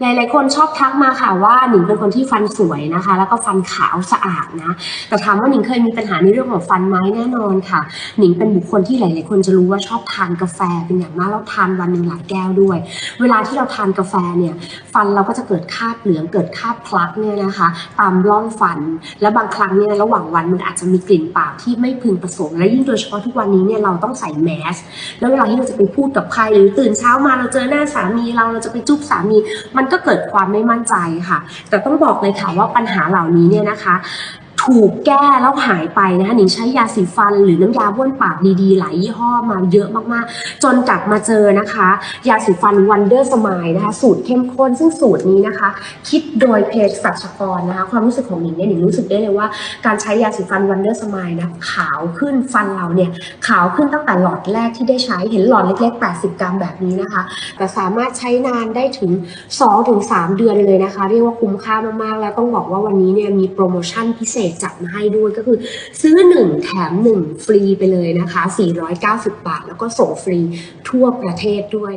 หลายๆคนชอบทักมาค่ะว่าหนิงเป็นคนที่ฟันสวยนะคะ แล้วก็ฟันขาวสะอาดนะแต่ถามว่าหนิงเคยมีปัญหาในเรื่องของฟันไหมแน่นอนค่ะ หนิงเป็นบุคคลที่หลาย ๆ คนจะรู้ว่าชอบทานกาแฟเป็นอย่างมากแล้วทานวันหนึ่งหลายแก้วด้วย เวลาที่เราทานกาแฟเนี่ยฟันเราก็จะเกิดคราบเหลืองเกิดคราบพลักเนี่ยนะคะ ตามร่องฟัน และบางครั้งเนี่ยระหว่างวันมันอาจจะมีกลิ่นปากที่ไม่พึงประสงค์และยิ่งโดยเฉพาะทุกวันนี้เนี่ยเราต้องใส่แมสแล้วเวลาที่เราจะไปพูดกับใครหรือตื่นเช้ามาเราเจอหน้าสามีเราเราจะไปจุ๊บสามีมันก็เกิดความไม่มั่นใจค่ะ แต่ต้องบอกเลยค่ะว่าปัญหาเหล่านี้เนี่ยนะคะ ถูกแก้แล้วหายไปนะคะหนิงใช้ยาสีฟันหรือน้ำยาบ้วนปากดีๆ หลายยี่ห้อมาเยอะมากๆ จนกลับมาเจอนะคะ ยาสีฟัน Wonder Smile นะคะสูตรเข้มข้นซึ่งสูตรนี้นะคะ คิดโดยเภสัชกรนะคะ ความรู้สึกของหนิงเนี่ยหนิงรู้สึกได้เลยว่าการใช้ยาสีฟัน Wonder Smile นะขาวขึ้นฟันเราเนี่ยขาวขึ้นตั้งแต่หลอดแรกที่ได้ใช้เห็นหลอดเล็กๆ 80 กรัมแบบนี้นะคะ แต่สามารถใช้นานได้ถึง 2-3 เดือนเลยนะคะ เรียกว่าคุ้มค่ามากๆ แล้วต้องบอกว่าวันนี้เนี่ยมีโปรโมชั่นพิเศษจัดมาให้ด้วยก็คือ ซื้อ 1 แถม 1 ฟรีไปเลยนะคะ 490 บาท แล้วก็ส่งฟรีทั่วประเทศด้วย